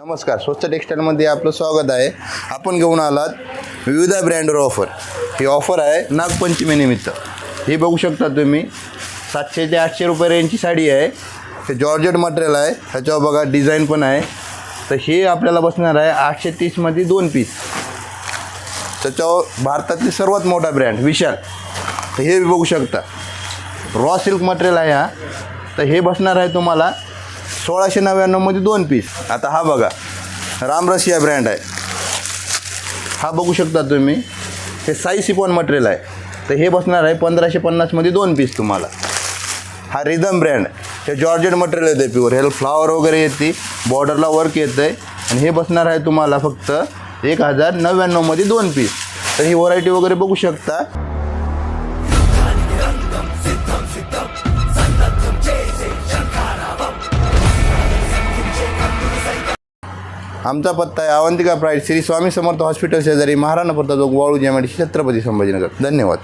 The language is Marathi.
नमस्कार स्वस्त टेक्सटाईलमध्ये आपलं स्वागत आहे. आपण घेऊन आलात विविध ब्रँडवर ऑफर ही ऑफर आहे नागपंचमीनिमित्त ही बघू शकता तुम्ही सातशे ते आठशे रुपये रेंजची साडी आहे. हे जॉर्जेट मटेरियल आहे ह्याच्यावर बघा डिझाईन पण आहे. तर हे आपल्याला बसणार आहे आठशे तीसमध्ये दोन पीस त्याच्यावर भारतातील सर्वात मोठा ब्रँड विशाल. तर हे बघू शकता. रॉ सिल्क मटेरियल आहे हा. तर हे बसणार आहे तुम्हाला सोळाशे नव्याण्णवमध्ये दोन पीस आता हा बघा रामरस या ब्रँड आहे. हा बघू शकता तुम्ही हे साई सिपॉन मटेरियल आहे. तर हे बसणार आहे पंधराशे पन्नासमध्ये दोन पीस तुम्हाला. हा रिदम ब्रँड हे जॉर्जेट मटेरियल येते प्युअर ह्याला फ्लावर वगैरे येते बॉर्डरला वर्क येतं आहे आणि हे बसणार आहे तुम्हाला फक्त एक हजार नव्याण्णवमध्ये दोन पीस तर ही व्हरायटी वगैरे बघू शकता. आमचा पत्ता आहे अवंतिका प्राईड श्री स्वामी समर्थ हॉस्पिटल शेजारी महाराणा प्रताप वाळू जॅमेडी छत्रपती संभाजीनगर. धन्यवाद.